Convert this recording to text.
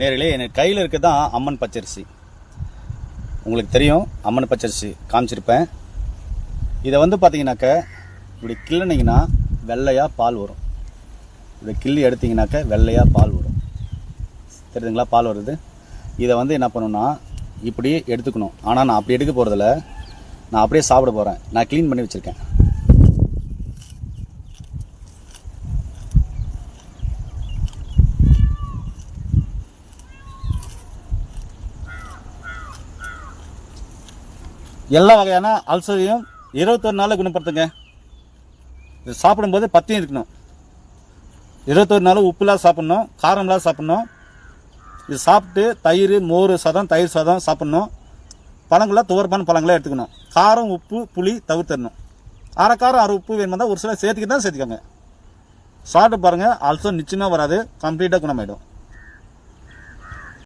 நேரிலே எனக்கு கையில் இருக்க தான் அம்மன் பச்சரிசி. உங்களுக்கு தெரியும் அம்மன் பச்சரிசி காமிச்சிருப்பேன். இதை வந்து பார்த்தீங்கன்னாக்க இப்படி கிள்ளினீங்கன்னா வெள்ளையாக பால் வரும். இப்படி கிள்ளி எடுத்தீங்கன்னாக்க வெள்ளையாக பால் வரும். தெரியுதுங்களா பால் வருது இதை வந்து என்ன பண்ணணும்னா இப்படி எடுத்துக்கணும். ஆனால் நான் அப்படி எடுக்க போகிறதில்ல நான் அப்படியே சாப்பிட போகிறேன் நான் க்ளீன் பண்ணி வச்சுருக்கேன். எல்லா வகையான அல்சரையும் இருபத்தொரு நாளில் குணப்படுத்துங்க. இது சாப்பிடும்போது பத்தியும் இருக்கணும். இருபத்தொரு நாள் உப்புலாம் சாப்பிட்ணும் காரம்லாம் சாப்பிட்ணும். இது சாப்பிட்டு தயிர் மோர் சாதம் தயிர் சாதம் சாப்பிட்ணும். பழங்களாக துவர்பான பழங்களாக எடுத்துக்கணும். காரம் உப்பு புளி தவிர்த்தரணும் அரை காரம் அரை உப்பு வேணுமா ஒரு சில சேர்த்துக்கிட்டு தான் சேர்த்துக்கோங்க. சாப்பிட்டு பாருங்கள் அல்சர் நிச்சயமாக வராது கம்ப்ளீட்டாக குணமாயிடும்.